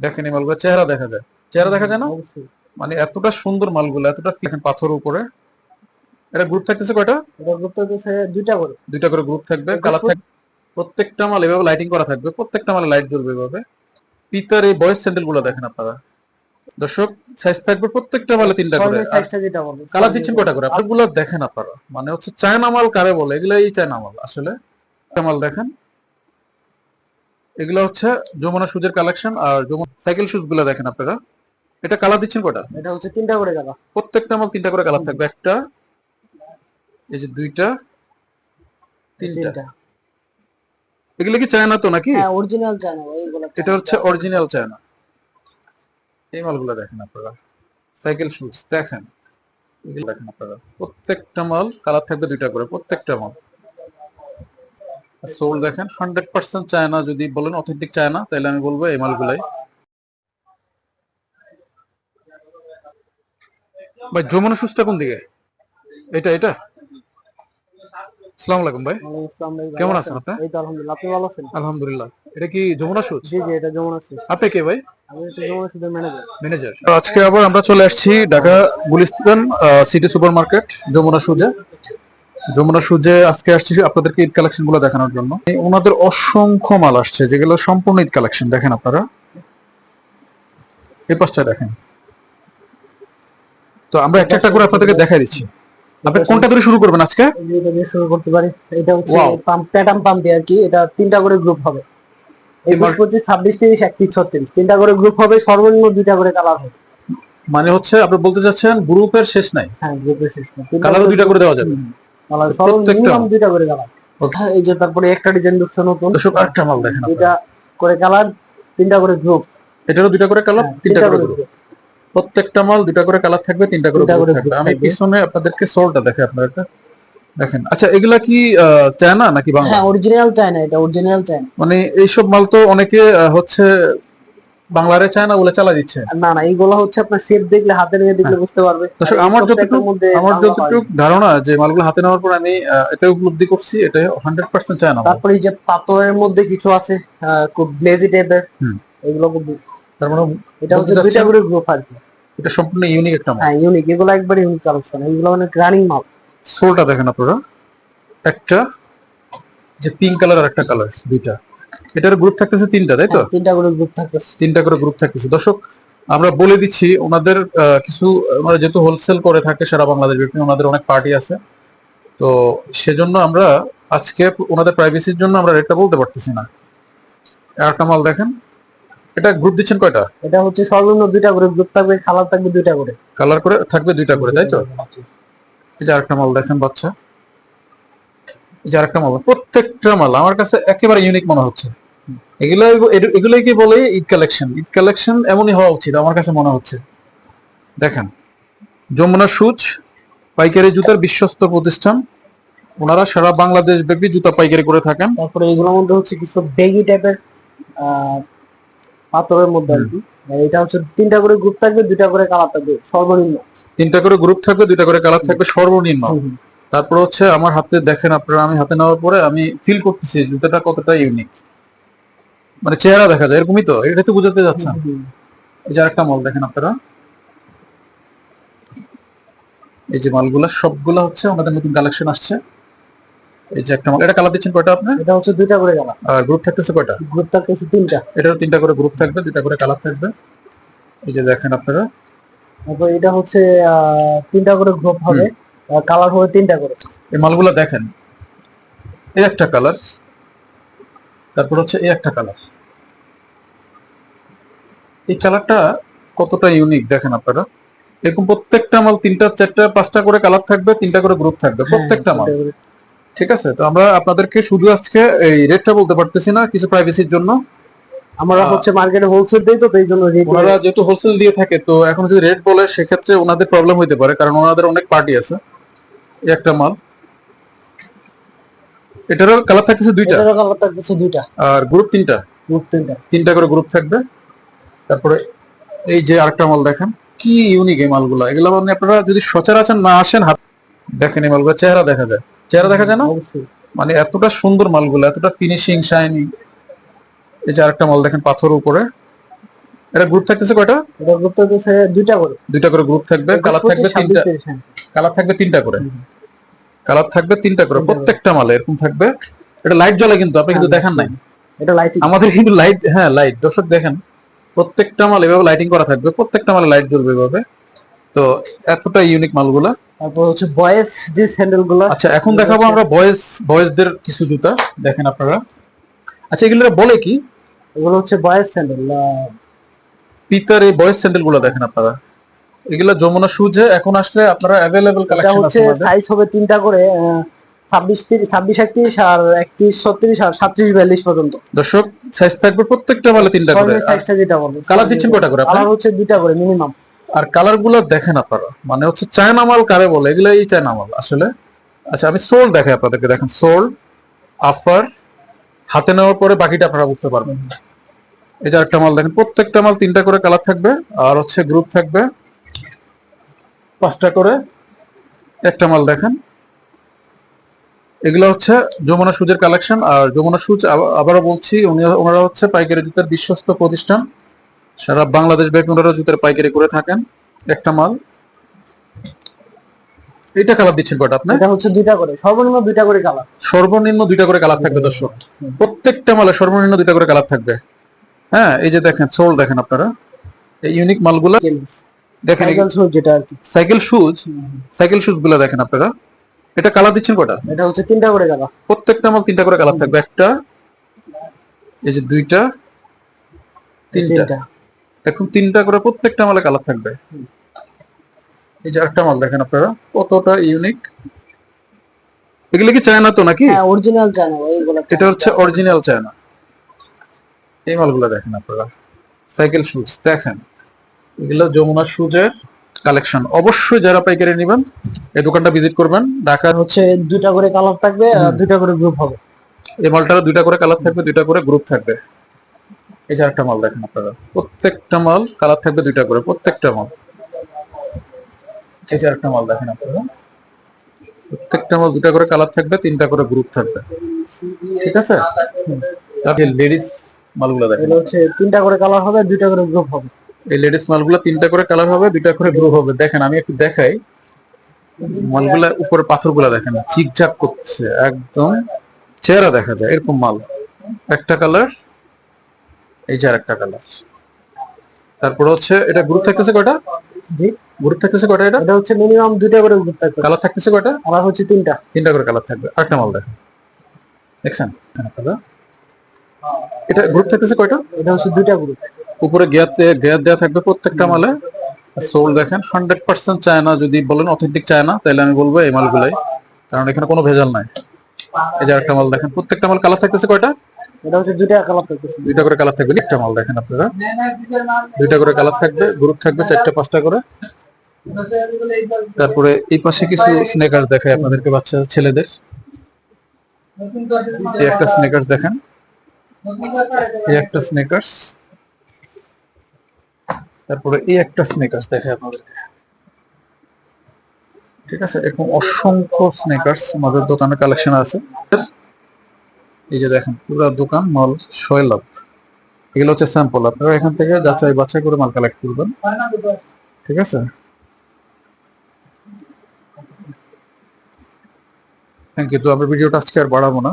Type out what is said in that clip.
দেখেন মালগুলো চেহারা দেখা যায়। চেহারা দেখা যায় না? মানে এতটা সুন্দর মালগুলো এতটা দেখেন পাথর উপরে। এটা গ্রুপ থাকতেছে কয়টা? এটা করতে হচ্ছে দুইটা করে। দুইটা করে গ্রুপ থাকবে। কালার থাকবে। প্রত্যেকটা মাল এভাবে লাইটিং করা থাকবে। প্রত্যেকটা মালে লাইট জ্বলবে এভাবে। পিতার এই বয়েস স্যান্ডেলগুলো দেখেন আপনারা। দর্শক সাইজ থাকবে প্রত্যেকটা মালে তিনটা করে। কালার দিচ্ছেন কয়টা করে? আপনাগুলো দেখেন আপনারা। মানে হচ্ছে চায়না মাল কারে বলে? এগুলাই চায়না মাল আসলে। মাল দেখেন। এগুলো হচ্ছে যমুনা সুজের কালেকশন আর যমুনা সাইকেল শুজগুলো দেখেন আপনারা। এটা কালার দিচ্ছেন কটা এটা হচ্ছে তিনটা করে কালার প্রত্যেকটা মাল তিনটা করে কালার থাকবে। একটা এই যে দুইটা তিনটা। তিনটা। এগুলো কি চায়না তো নাকি? হ্যাঁ অরিজিনাল চায়না এইগুলো এটা হচ্ছে অরিজিনাল চায়না এই মালগুলো দেখেন আপনারা। সাইকেল শুজ দেখেন। এগুলো দেখেন আপনারা। প্রত্যেকটা মাল কালার থাকবে দুইটা করে প্রত্যেকটা মাল সোল দেখেন হান্ড্রেড পার্সেন্ট চায়না যদি বলেন অথেন্টিক চায়না তাহলে আমি বলব এই মালগুলাই। ভাই যমুনা শুজটা কোন দিকে? এটা এটা? আসসালামু আলাইকুম ভাই। কেমন আছেন আপনি? এই তো আলহামদুলিল্লাহ আপনি ভালো আছেন? আলহামদুলিল্লাহ। এটা কি যমুনা শুজ জি জি এটা যেমন আছে আপনি কে ভাই? আমি হচ্ছে যেমন ম্যানেজার ম্যানেজার আজকে আবার আমরা চলে আসছি Dhaka Gulistan city super market Jamuna সুজে Jamuna সুজে আজকে আসছি আপনাদেরকে ঈদ কালেকশনগুলো দেখানোর জন্য। ওনাদের অসংখ্য মাল আসছে যেগুলো সম্পূর্ণ ঈদ কালেকশন দেখেন আপনারা। এই পাঁচটা দেখেন। তো আমরা একটা একটা করে আপনাদেরকে দেখাই দিচ্ছি। আপনি কোনটা ধরে শুরু করবেন আজকে? এটা দিয়ে শুরু করতে পারি। এটা হচ্ছে পাম্প প্যাটার্ন পাম্প দিয়ে আর কি। এটা তিনটা করে গ্রুপ হবে। এই একুশ পঁচিশ ছাব্বিশ তিরিশ একত্রিশ ছত্রিশ। তিনটা করে গ্রুপ হবে সর্বনিম্ন দুইটা করে কালার হবে। মানে হচ্ছে আপনি বলতে চাচ্ছেন গ্রুপের শেষ নাই? হ্যাঁ গ্রুপের শেষ নাই। কালারও দুইটা করে দেওয়া যাবে। প্রত্যেকটা? দুইটা করে কালার। এই যে তারপরে একটা ডিজাইন ঢুকছে নতুন। দর্শক আরেকটা মাল দেখেন দুইটা করে কালার তিনটা করে গ্রুপ এটারও দুইটা করে কালার তিনটা করে গ্রুপ প্রত্যেকটা মাল দুটা করে কালার থাকবে তিনটা করে থাকবে। আমি পিছনে আপনাদেরকে সোলটা দেখে আপনারা দেখেন। আচ্ছা এগুলা কি চায়না নাকি বাংলা? হ্যাঁ অরিজিনাল এটা অরিজিনাল মানে এইসব মাল তো অনেকে হচ্ছে বাংলারে চায়না বলে চালা দিচ্ছে। না না এইগুলো হচ্ছে আপনার শেপ দেখলে হাতে নিয়ে দেখলে বুঝতে পারবে। আমার যতটুকু- আমার যতটুকু ধারণা যে মালগুলো হাতে নেওয়ার পর আমি এটা উপলব্ধি করছি এটা হান্ড্রেড পার্সেন্ট চায়না মাল। তারপরে যে পাথরের মধ্যে কিছু আছে খুব গ্লেজি টাইপের এগুলো তার মানে এটা হচ্ছে দুইটা করে গ্রুপ আর কি। এটা সম্পূর্ণ ইউনিক একটা মাল। হ্যাঁ ইউনিক এগুলো একবারে ইউনিক কালেকশন এগুলো মানে রানিং মাল। সোলটা দেখেন আপনারা। একটা যে পিঙ্ক কালার আর একটা কালার দুইটা। এটার গ্রুপ থাকতেছে তিনটা তাই তো? হ্যাঁ, তিনটা করে গ্রুপ থাকে। তিনটা করে গ্রুপ থাকতেছে। দর্শক আমরা বলে দিচ্ছি ওনাদের কিছু ওনারা যেহেতু হোলসেল করে থাকে সারা বাংলাদেশ ব্যাপী ওনাদের অনেক পার্টি আছে। তো সেজন্য আমরা আজকে ওনাদের প্রাইভেসির জন্য আমরা রেটটা বলতে পারতেছি না। একটা মাল দেখেন এটা গ্রুপ দিচ্ছেন কয়টা? এটা হচ্ছে সর্বনিম্ন দুইটা করে গ্রুপ থাকবে কালার থাকবে দুইটা করে। কালার করে থাকবে দুইটা করে তাই তো? যে আরেকটা মাল দেখেন বাচ্চা। যে আরেকটা মাল প্রত্যেকটা মাল আমার কাছে একেবারে ইউনিক মনে হচ্ছে। এগুলোই কি বলে ঈদ কালেকশন ঈদ কালেকশন এমনই হওয়া উচিত আমার কাছে মনে হচ্ছে। দেখেন যমুনা সুচ পাইকারি জুতার বিশ্বস্ত প্রতিষ্ঠান। ওনারা সারা বাংলাদেশ ব্যাপী জুতা পাইকারি করে থাকেন। তারপরে এগুলোর মধ্যে হচ্ছে কিছু বেগি টাইপের পাথরের মধ্যে আর কি। এটা হচ্ছে তিনটা করে গ্রুপ থাকবে দুইটা করে কালার থাকবে সর্বনিম্ন। তিনটা করে গ্রুপ থাকবে দুইটা করে কালার থাকবে সর্বনিম্ন। তারপর হচ্ছে আমার হাতে দেখেন আপনারা আমি হাতে নেওয়ার পরে আমি ফিল করতেছি জুতাটা কতটা ইউনিক মানে চেহারা দেখা যায় এরকমই তো? এটা তো বুঝাতে যাচ্ছেন। এই যে একটা মাল দেখেন আপনারা। এই যে মালগুলা সবগুলা হচ্ছে আমাদের নতুন কালেকশন আসছে। এই যে একটা মাল এটা কালার দিচ্ছেন কয়টা আপনি? এটা হচ্ছে দুইটা করে কালার আর গ্রুপ থাকতেছে কয়টা? গ্রুপ থাকতেছে তিনটা। এটারও তিনটা করে গ্রুপ থাকবে দুইটা করে কালার থাকবে। এই যে দেখেন আপনারা। তারপর এটা হচ্ছে তিনটা করে গ্রুপ হবে। কালার হবে তিনটা করে। এই মালগুলা দেখেন। এই একটা কালার তারপর হচ্ছে এই একটা কালার এই কালারটা কতটা ইউনিক দেখেন আপনারা। এরকম প্রত্যেকটা মাল তিনটা চারটা পাঁচটা করে কালার থাকবে তিনটা করে গ্রুপ থাকবে প্রত্যেকটা মাল। ঠিক আছে? তো আমরা আপনাদেরকে শুধু আজকে এই রেটটা বলতে পারতেছি না কিছু প্রাইভেসির জন্য। আমরা হচ্ছে মার্কেটে হোলসেল দেই তো এই জন্য ওনারা যেহেতু হোলসেল দিয়ে থাকে তো এখন যদি রেট বলে সেক্ষেত্রে ওনাদের প্রবলেম হইতে পারে কারণ ওনাদের অনেক পার্টি আছে। একটা মাল। এটারও কালার থাকতেছে দুইটা? এটারও কালার থাকতেছে দুইটা। আর গ্রুপ তিনটা? গ্রুপ তিনটা। তিনটা করে গ্রুপ থাকবে। তারপরে এই যে আরেকটা মাল দেখেন কি ইউনিক এই মালগুলো। এগুলো মানে আপনারা যদি সচরাচর না আসেন হাত দেখেন এই মালগুলো চেহারা দেখা যায়। চেহারা দেখা যায় না? অবশ্যই। মানে এতটা সুন্দর মালগুলো এতটা ফিনিশিং শাইনিং এই যে আরেকটা মাল দেখেন পাথর উপরে। এটা গ্রুপ থাকতেছে কয়টা? এটা গ্রুপ হচ্ছে দুইটা করে। দুইটা করে গ্রুপ থাকবে কালার থাকবে তিনটা। কালার থাকবে তিনটা করে। কালার থাকবে তিনটা করে। প্রত্যেকটা মালে এরকম থাকবে। এটা লাইট জ্বলে কিন্তু আপনি কিন্তু হ্যাঁ, দেখান নাই। এটা লাইটিং আমাদের কিন্তু লাইট হ্যাঁ লাইট দর্শক দেখেন প্রত্যেকটা মাল এভাবে লাইটিং করা থাকবে। প্রত্যেকটা মালে লাইট জ্বলবে এভাবে। তো এতটা ইউনিক মালগুলা। তারপর হচ্ছে বয়েস যে স্যান্ডেলগুলো আচ্ছা এখন দেখাবো আমরা বয়েজ বয়েজদের কিছু জুতা। দেখেন আপনারা। আচ্ছা এগুলো বলে কি? এগুলো হচ্ছে বয়েস স্যান্ডেল পিতার এই বয়েজ স্যান্ডেলগুলো দেখেন আপনারা। এগুলা যমুনা শুজে এখন আসলে আপনারা অ্যাভেলেবল কালেকশন আছে সাইজ হবে তিনটা করে ছাব্বিশ ছাব্বিশ একত্রিশ আর একত্রিশ ছত্রিশ আর সাতত্রিশ বিয়াল্লিশ পর্যন্ত। দর্শক সাইজ থাকবে প্রত্যেকটা মালে তিনটা করে। সাইজটা যেটা বলব। কালার দিচ্ছেন কয়টা করে কালার হচ্ছে দুইটা করে মিনিমাম আর কালারগুলো দেখেন আপনারা। মানে হচ্ছে চায়না মাল কারে বলে? এগুলো এই চায়না মাল আসলে। আচ্ছা আমি সোল দেখাই আপনাদেরকে। দেখেন সোল আফার হাতে নেওয়ার পরে বাকিটা আপনারা বুঝতে পারবেন। এই যে একটা মাল দেখেন প্রত্যেকটা মাল তিনটা করে কালার থাকবে আর হচ্ছে গ্রুপ থাকবে। পাঁচটা করে একটা মাল দেখেন। এগুলো হচ্ছে যমুনা সুজের কালেকশন আর যমুনা সুজ আবারও বলছি উনি ওনারা হচ্ছে পাইকারি জুতার বিশ্বস্ত প্রতিষ্ঠান। সারা বাংলাদেশ ব্যাপী ওনারা জুতার পাইকারি করে থাকেন একটা মাল। এটা কালার দিচ্ছেন কয়টা আপনি? এটা হচ্ছে দুইটা করে সর্বনিম্ন দুইটা করে কালার সর্বনিম্ন দুইটা করে কালার থাকবে দর্শক। প্রত্যেকটা মালে সর্বনিম্ন দুইটা করে কালার থাকবে। হ্যাঁ এই যে দেখেন সোল দেখেন আপনারা। এই ইউনিক মালগুলা দেখেন সাইকেল শুজ যেটা আর কি। সাইকেল শুজ সাইকেল শুজগুলা দেখেন আপনারা। এটা কালার দিচ্ছেন কটা? এটা হচ্ছে তিনটা করে কালার প্রত্যেকটা মাল তিনটা করে কালার থাকবে। একটা এই যে দুইটা তিনটা। এখন তিনটা করে প্রত্যেকটা মালে কালার থাকবে। এই যে একটা মাল দেখেন আপনারা কতটা ইউনিক এগুলো কি চায়না তো নাকি? হ্যাঁ অরিজিনাল চায়না এইগুলো এটা হচ্ছে অরিজিনাল চায়না। এই মালগুলো দেখেন আপনারা। সাইকেল শুজ দেখেন। এগুলো যমুনা শুজের কালেকশন অবশ্যই যারা পাইকারি নেবেন এই দোকানটা ভিজিট করবেন। ঢাকার হচ্ছে দুইটা করে কালার থাকবে আর দুইটা করে গ্রুপ হবে। এই মালটার দুইটা করে কালার থাকবে দুইটা করে গ্রুপ থাকবে। এই যে একটা মাল দেখেন আপনারা। প্রত্যেকটা মাল কালার থাকবে দুইটা করে প্রত্যেকটা মাল। এই যে একটা মাল দেখেন আপনারা। প্রত্যেকটা মাল দুটা করে কালার থাকবে তিনটা করে গ্রুপ থাকবে। ঠিক আছে? লেডিস মালগুলো দেখেন। হচ্ছে তিনটা করে কালার হবে দুইটা করে গ্রুপ হবে। এই লেডিস মালগুলো তিনটা করে কালার হবে দুইটা করে গ্রুপ হবে। দেখেন আমি একটু দেখাই। মালগুলা উপরে পাথরগুলা দেখেন চিকচাক করছে একদম চেহারা দেখা যায় এরকম মাল। একটা কালার এই যে আরেকটা কালার তারপরে হচ্ছে এটা গ্রুপ থাকতেছে কয়টা? জি। গ্রুপ থাকতেছে কয়টা এটা? এটা হচ্ছে মিনিমাম দুইটা করে গ্রুপ থাকবে কালার থাকতেছে কয়টা? কালার হচ্ছে তিনটা। তিনটা করে কালার থাকবে। আরেকটা মাল দেখেন। দেখছেন। এটা গ্রুপ থাকতেছে কয়টা? এটা হচ্ছে দুইটা গ্রুপ উপরে গিয়াতে গিয়ার দেওয়া থাকবে প্রত্যেকটা মালে। সোল দেখেন হান্ড্রেড পার্সেন্ট চায়না যদি বলেন অথেন্টিক চায়না তাহলে আমি বলব এই মালগুলাই। কারণ এখানে কোনো ভেজাল নাই। এই যে একটা মাল দেখেন প্রত্যেকটা মাল কালার থাকতেছে কয়টা? এটা হচ্ছে দুইটা কালার থাকতেছে। দুইটা করে কালার থাকবে। একটা মাল দেখেন আপনারা। দুইটা করে কালার থাকবে গ্রুপ থাকবে চারটা পাঁচটা করে। তারপরে এই পাশে কিছু স্নেকার্স দেখায় আপনাদেরকে বাচ্চা ছেলেদের। এই একটা স্নেকার্স দেখেন। এই একটা স্নেকার্স তারপরে এই একটা স্নেকার্স দেখায় আপনাদেরকে। ঠিক আছে? এরকম অসংখ্য স্নেকার্স আমাদের দোকানে কালেকশন আছে। এই যে দেখেন, পুরো দোকান মাল ছয় লাভ এগুলো হচ্ছে স্যাম্পল আপনারা এখান থেকে যাচাই বাছাই করে মাল কালেক্ট করবেন। ঠিক আছে? থ্যাংক ইউ তো আমরা ভিডিওটা আজকে আর বাড়াবো না।